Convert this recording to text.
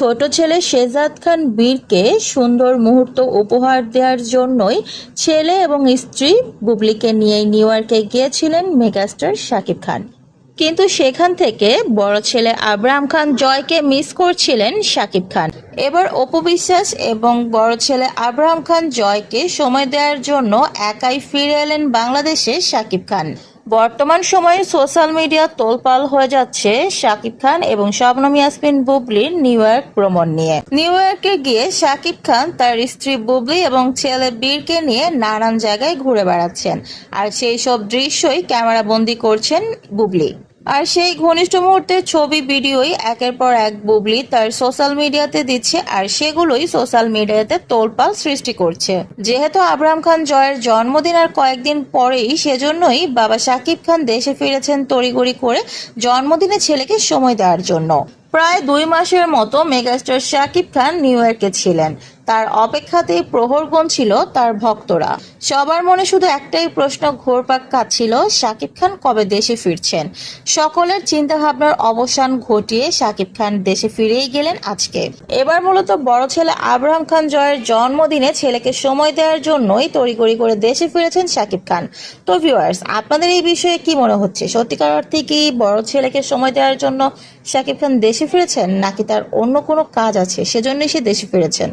ছোট ছেলে শেজাদ খান বীরকে সুন্দর মুহূর্ত উপহার দেওয়ার জন্যই ছেলে এবং স্ত্রী বুবলিকে নিয়ে নিউ ইয়র্কে গিয়েছিলেন মেগাস্টার শাকিব খান। কিন্তু সেখান থেকে বড় ছেলে আব্রাহাম খান জয়কে মিস করছিলেন শাকিব খান। এবার অপু বিশ্বাস এবং বড় ছেলে আব্রাহাম খান জয়কে সময় দেওয়ার জন্য একাই ফিরে এলেন বাংলাদেশে শাকিব খান। বর্তমান সময়ে সোশ্যাল মিডিয়া তোলপাল হয়ে যাচ্ছে শাকিব খান এবং শবনম ইয়াসমিন বুবলির নিউ ইয়র্ক ভ্রমণ নিয়ে। নিউ ইয়র্কে গিয়ে শাকিব খান তার স্ত্রী বুবলি এবং ছেলে বীরকে নিয়ে নানান জায়গায় ঘুরে বেড়াচ্ছেন। আর সেই সব দৃশ্যই ক্যামেরা বন্দি করছেন বুবলি। আর সেই ঘনিষ্ঠ মুহূর্তের ছবি, ভিডিওই একের পর এক বুবলি তার সোশ্যাল মিডিয়াতে দিচ্ছে আর সেগুলোই সোশ্যাল মিডিয়াতে তোলপাল সৃষ্টি করছে। যেহেতু আব্রাহাম খান জয়ের জন্মদিন আর কয়েকদিন পরেই, সেজন্যই বাবা শাকিব খান দেশে ফিরেছেন তড়িগড়ি করে জন্মদিনে ছেলেকে সময় দেওয়ার জন্য। প্রায় দুই মাসের মতো মেগাস্টার শাকিব খান নিউ ইয়র্কে ছিলেন। তার অপেক্ষাতেই প্রহর ছিল তার ভক্তরা। সবার মনে শুধু একটাই প্রশ্ন ঘোরপাক কাটছিল শাকিব খান কবে দেশে ফিরছেন? সকলের চিন্তা ভাবনার অবসান ঘটিয়ে শাকিব খান দেশে ফিরেই গেলেন আজকে। এবার মূলত বড় ছেলে আব্রাহাম খান জয়ের জন্মদিনে ছেলেকে সময় দেওয়ার জন্যই তড়িগড়ি করে দেশে ফিরেছেন শাকিব খান। তো ভিউয়ার্স আপনাদের এই বিষয়ে কি মনে হচ্ছে? সত্যিকার অর্থে কি বড় ছেলেকে সময় দেওয়ার জন্য শাকিব খান দেশে ফিরেছেন, নাকি তার অন্য কোনো কাজ আছে, সেজন্যই সে দেশে ফিরেছেন?